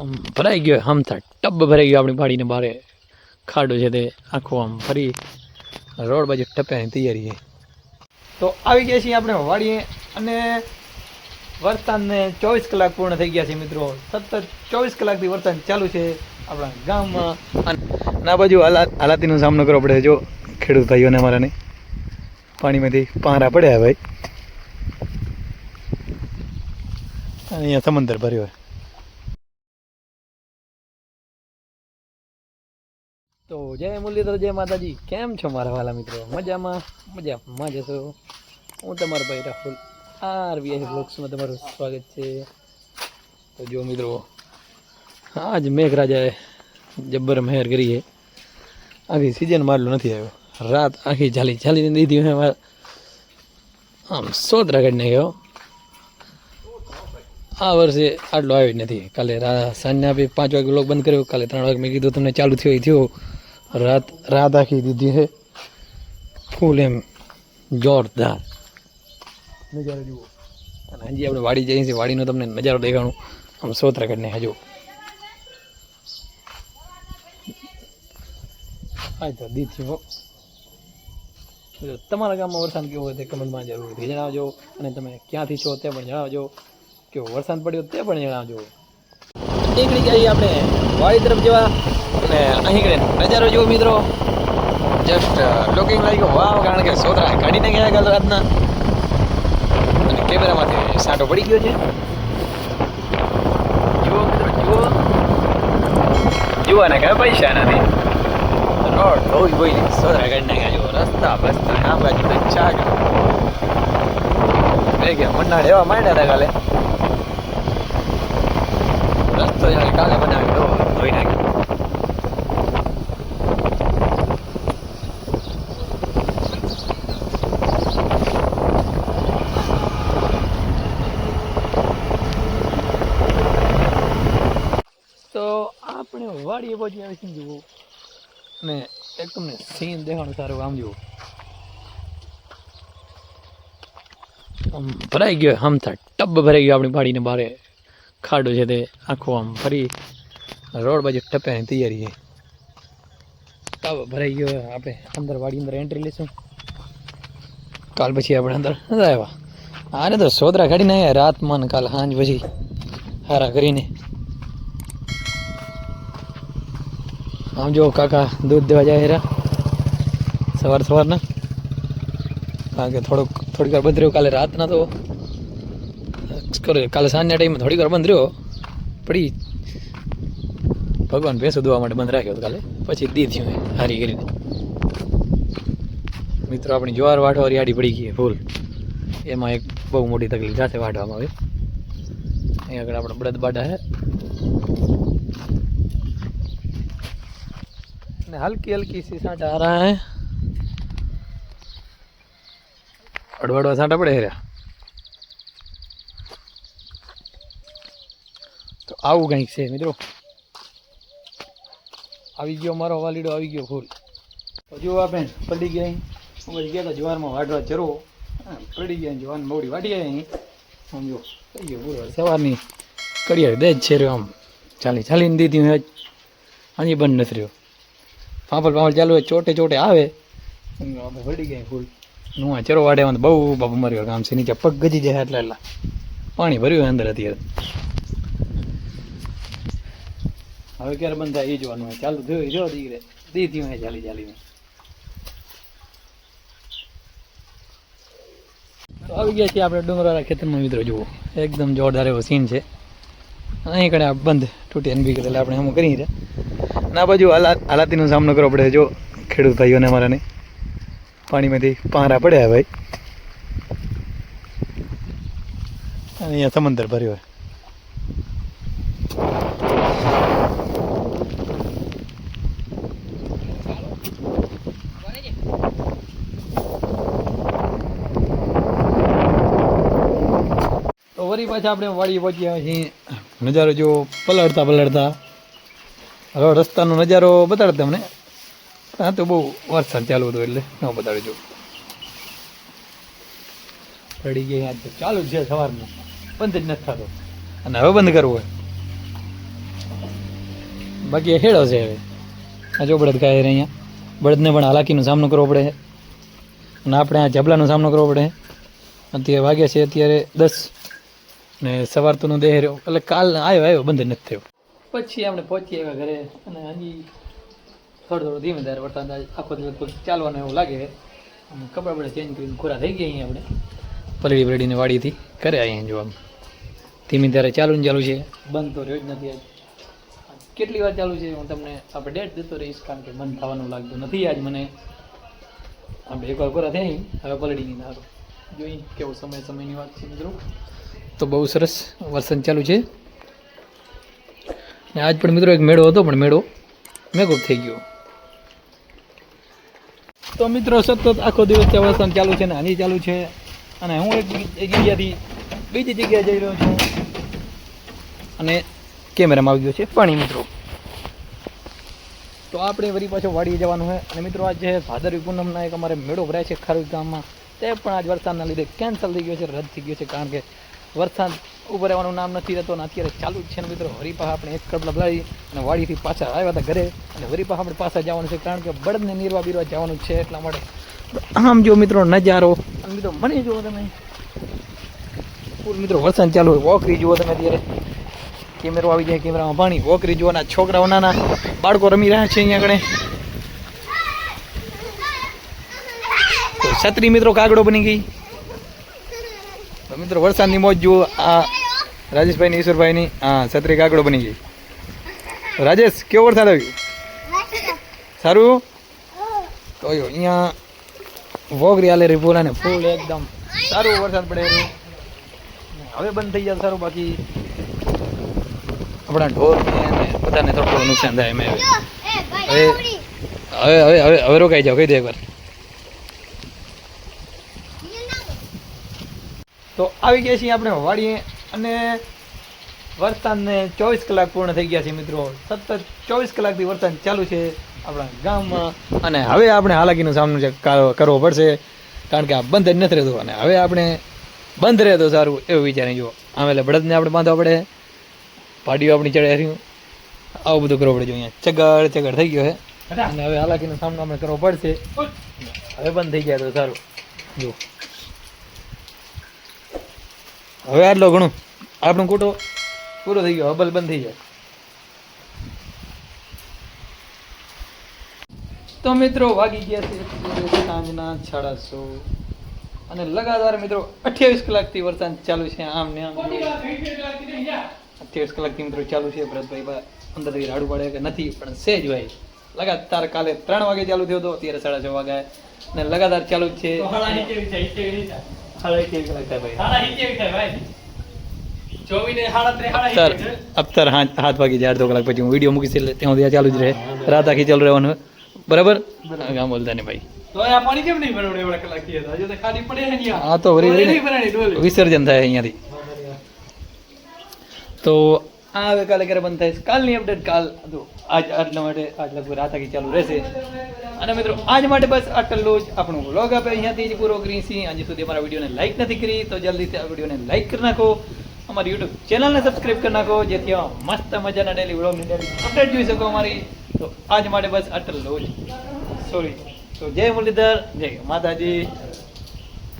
આમ ભરાઈ ગયો હમથા ટબ ભરાઈ ગયો આપણી પાડીને બારે. ખાડો છે તે આખો આમ ફરી રોડ બાજુ ટપ્યાની તૈયારી છે. તો આવી ગયા છીએ આપણે વાડીએ અને વરસાદને ચોવીસ કલાક પૂર્ણ થઈ ગયા છે મિત્રો. સતત ચોવીસ કલાકથી વરસાદ ચાલુ છે આપણા ગામમાં. આ બાજુ હાલા હાલાતીનો સામનો કરવો પડે જો, ખેડૂત ભાઈઓને અમારાને. પાણીમાંથી પારા પડ્યા ભાઈ. અહીંયા સમંદર ભર્યો હોય તો જય મુરલીધર, જય માતાજી. કેમ છો મારા વાલા મિત્રો? મજામાં? મજામાં જશો હું તમારો ભાઈ રાહુલ. આરબીઆઈ બ્લોક્સમાં તમારું સ્વાગત છે. તો જો મિત્રો, આજ મેઘરાજાએ જબ્બર મહેર કરી છે. આખી સિઝન મારલો નથી આવ્યો. રાત આખી ઝાલી ઝાલીને દીધી એમાં આમ સોતરા કાઢીને ગયો. આ વર્ષે આટલો આવ્યો જ નથી. કાલે સાંજના બી પાંચ વાગે બ્લોક બંધ કર્યો. કાલે ત્રણ વાગે મેં કીધું તમને ચાલુ થયો એ થયો. રાત રાત આખી દીધી છે. ફૂલ એમ જોરદાર. નજારો જુઓ. અને હજી આપણે વાડી જઈએ છીએ. વાડીનો તમને નજારો દેખાણું. આમ સોતરા કરીને હજુ તમારા ગામમાં વરસાદ કેવો હોય તે કમેન્ટમાં જરૂરથી જણાવજો અને તમે ક્યાંથી છો તે પણ જણાવજો. કેવો વરસાદ પડ્યો તે પણ જણાવજો. નીકળી જઈએ આપણે વાડી તરફ જવા અને અહીં કરીને નજારો જુઓ મિત્રો. જસ્ટ લુકિંગ લાગ્યો વાવ કારણ કે સોતરા કાઢીને ગયા કાલ રાતના. અને કેમેરામાંથી સાંટો પડી ગયો છે. જુઓ મિત્રો, જુઓ. જુઓ ને કઈ પૈસા નથી. રોડ ધોઈ ધોઈને સોતરા કાઢી ગયા જુઓ, રસ્તા બસ્તા, આ બાજુ તો ચાક. બે ગયા એવા માંડ્યા હતા કાલે. રસ્તો જાણે કાલે બનાવી દો ધોઈ નાખ્યો તો આપણે વાડીએ પહોંચી આવી છીએ જુઓ. અને એક તમને સીન દેખાણું સારું આમ જુઓ. આમ ભરાઈ ગયો હમથા ટબ ભરાઈ ગયો આપણી વાડીને બારે. ખાડો છે તે, આખો આમ ફરી રોડ બાજુ ટપ્યાની તૈયારી છે. ટબ ભરાઈ ગયો, આપણે અંદર વાડી અંદર એન્ટ્રી લઈશું. કાલ પછી આપણે અંદર આવ્યા. આને તો સોદરા કાઢીને આવ્યા રાતમાં કાલ સાંજ પછી. હારા કરીને. આમ જો કાકા દૂધ દેવા જાય હેરા. સવાર સવારના. કારણ કે થોડોક થોડીક વાર બંધ રહ્યો. કાલે રાતના તો કાલે સાંજના ટાઈમે થોડીક વાર બંધ રહ્યો. પડી. ભગવાન ભેંસો દોવા માટે બંધ રાખ્યો કાલે. પછી દી થયું હારી કરીને મિત્રો, આપણી જોવાર વાટવાની આડી પડી ગઈ ફૂલ એમાં એક બહુ મોટી તકલીફ સાથે વાટવામાં આવે. અહીંયા આગળ આપણે બળદ બાડા હે ને હલકી હલકી सी સાંટા आ रहा है અડવાડવા સાંટા પડે હેરા તો આવું કંઈક છે મિત્રો આવી ગયો મારો વાલીડો આવી ગયો ફૂલ તો જો આપણે પડી ગયા અહીં અમે ગયા હતા જવારમાં વાટવા ચરો હા, પડી ગયા જવાન મોડી વાટી ગયા અહીં આમ જો થઈ ગયો પૂરો સવારની કડિયાળ દે જ છે રહ્યો આમ ચાલી ચાલીને દીધી મેં હજી બંધ નથી રહ્યો પાપડ પાપડ ચાલુ હોય ચોટે ચોટે આવે. આપણે વળી ગયા ફૂલ. આ ચરો વાડે બહુ બાપુ મર્યો કામ છે નીચે પગ ગજી જાય એટલા એટલા. પાણી ભર્યું અંદર અત્યારે. હવે ક્યારે બંધ થાય એ જોવાનું હોય. ચાલુ થયું જો દીકરે. દીધી હોય ચાલી ચાલી આવી ગયા છીએ આપણે ડુંગરવાળા ખેતરમાં મિત્રો જુઓ. એકદમ જોરદાર એવો સીન છે. અહીં કણે બંધ તૂટી કરે એટલે આપણે એમ કરી રહ્યા આ બાજુ હાલાતીનો સામનો કરવો પડે. જો ખેડૂત ભાઈઓને અમારાને પાણીમાંથી પારા પડ્યા ભાઈ અને અહીંયા સમંદર ભર્યો હોય. તો વળી પાછા આપણે વાડી પહોંચ્યા છીએ. નજારો જો પલળતા પલળતા હવે રસ્તાનો નજારો બતાડે તમને. હા, તો બહુ વરસાદ ચાલુ હતો એટલે ન બતાડજો. પડી આજ તો. ચાલુ છે સવારનું. બંધ જ નથી થતો. અને હવે બંધ કરવો હોય. બાકી હેડો છે હવે. આ જો બળદ ગાય અહીંયા બળદને પણ હાલાકીનો સામનો કરવો પડે. અને આપણે આ જબલાનો સામનો કરવો પડે. અત્યારે વાગ્યા છે અત્યારે દસ. ને સવાર તો દેહ રહ્યો. એટલે કાલ આવ્યો આવ્યો, બંધ નથી થયો. પછી આપણે પહોંચી આવ્યા ઘરે અને હજી થોડું થોડું ધીમે ધારે વરસાદ આખો દિવસ ચાલવાનો એવું લાગે અને કપડાં બપડા ચેન્જ કરીને ખોરા થઈ ગયા અહીંયા આપણે. પલડી પલડીને વાડીથી કરે અહીંયા જો આમ. ધીમી ધારે ચાલુ ને ચાલુ છે. બંધ તો રહ્યો જ નથી આજ. કેટલી વાર ચાલુ છે હું તમને આપણે ડેટ દેતો રહીશ કારણ કે બંધ થવાનું લાગતું નથી આજ મને. આપણે એકવાર ખોરા થઈ હવે પલડી ગઈ સારું જોઈ કેવો સમય સમયની વાત છે મિત્રો. તો બહુ સરસ વરસાદ ચાલુ છે. ને આજ પણ મિત્રો એક મેળો હતો, પણ મેળો મેકઅપ થઈ ગયો. તો મિત્રો સતત આખો દિવસ ત્યાં ચાલુ છે ને હાની ચાલુ છે. અને હું એક જગ્યાથી બીજી જગ્યાએ જઈ રહ્યો છું. અને કેમેરામાં આવી ગયો છે પાણી મિત્રો. તો આપણે વળી પાછો વાડીએ જવાનું છે. અને મિત્રો આજ ભાદરવી પૂનમના એક અમારે મેળો ભરાય છે ખારોઈ ગામમાં. તે પણ આજ વરસાદના લીધે કેન્સલ થઈ ગયો છે, રદ થઈ ગયો છે. કારણ કે વરસાદ ઊભો રહેવાનું નામ નથી રહેતો અને અત્યારે ચાલુ જ છે ને મિત્રો. હરીપા આપણે એક કડલા લાવી અને વાડીથી પાછા આવ્યા હતા ઘરે. અને હરીપા આપણે પાછા જવાનું છે કારણ કે બળદને નીરવા બીરવા જવાનું છે એટલા માટે. આમ જો મિત્રો નજારો. અને મિત્રો મને જુઓ તમે. ફૂલ મિત્રો વરસાદ ચાલુ હોય. વોકરી જુઓ તમે અત્યારે. કેમેરો આવી જાય, કેમેરામાં પાણી. વોકરી જોવાના છોકરાઓ, નાના બાળકો રમી રહ્યા છે અહીંયા આગળ. છત્રી મિત્રો કાગડો બની ગઈ. તો મિત્રો વરસાદની મોજ જુઓ. આ રાજેશભાઈની ઈશ્વરભાઈની હા છત્રી કાગડો બની ગઈ. રાજેશ કેવો વરસાદ આવ્યો? સારું? તો અહીંયા વોગરી આલે રે પૂરા ને ફૂલ એકદમ સારું વરસાદ પડે હવે બંધ થઈ જાય સારું બાકી આપણા ઢોર બધાને થોડું થોડું નુકસાન થાય એમ હવે હવે હવે હવે હવે રોકાઈ જાઓ કહી દે એકવાર. આવી ગયા છીએ આપણે વાડીએ અને વરસાદને ચોવીસ કલાક પૂર્ણ થઈ ગયા છે મિત્રો. સતત ચોવીસ કલાકથી વરસાદ ચાલુ છે આપણા ગામમાં. અને હવે આપણે હાલાકીનો સામનો કરવો પડશે. કારણ કે આ બંધ જ નથી રહેતું. અને હવે આપણે બંધ રહે તો સારું એવું વિચારી જુઓ આમ એટલે બળદને આપણે બાંધવા પડે. પાડીઓ આપણી ચડે રહ્યું આવું બધું કરવું પડે. અહીંયા ચગડ ચગડ થઈ ગયો છે. અને હવે હાલાકીનો સામનો આપણે કરવો પડશે. હવે બંધ થઈ ગયા તો સારું. જુઓ હવે આટલો ઘણું. આપણો કૂટો પૂરો થઈ ગયો, હબલ બંધ થઈ જાય. તો મિત્રો વાગી ગયા છે સાંજના સાડા સો. અને લગાતાર મિત્રો અઠ્યાવીસ કલાકથી વરસાદ ચાલુ છે, આમ ને આમ. અઠ્યાવીસ કલાકથી મિત્રો ચાલુ છે, ભરતભાઈ અંદરથી રાડું પાડે કે નથી, પણ છે જ ભાઈ. લગાતાર કાલે ત્રણ વાગે ચાલુ થયો હતો, અત્યારે સાડા છ વાગે અને લગાતાર ચાલુ જ છે. સાડા અત્યારે હાથ વાગી જાય અડધો કલાક પછી. હું વીડિયો મૂકીશ એટલે ત્યાં સુધી ચાલુ જ રહે. રાત આખી ચાલુ રહેવાનું. બરાબર? ગામ બોલતા ને ભાઈ. હા તો વિસર્જન થાય અહીંયાથી. તો આ હવે કાલે ક્યારે બંધ થાય કાલની અપડેટ કાલ તો આજ આટલા માટે આજ લગભગ રાત આગી ચાલુ રહેશે. અને મિત્રો, આજ માટે બસ આટલું જ. આપણું વ્લોગ આપણે અહીંયાથી જ પૂરો કરી છીએ. આજે સુધી અમારા વિડીયોને લાઈક નથી કરી, તો જલ્દીથી આ વિડીયોને લાઈક કરી નાખો. અમારી યુટ્યુબ ચેનલને સબસ્ક્રાઇબ કરી નાખો, જેથી મસ્ત મજાના ડેલી વ્લોગની ડેલી અપડેટ જોઈ શકો અમારી. તો આજ માટે બસ આટલું જ. સોરી તો જય મુરલીધર, જય માતાજી.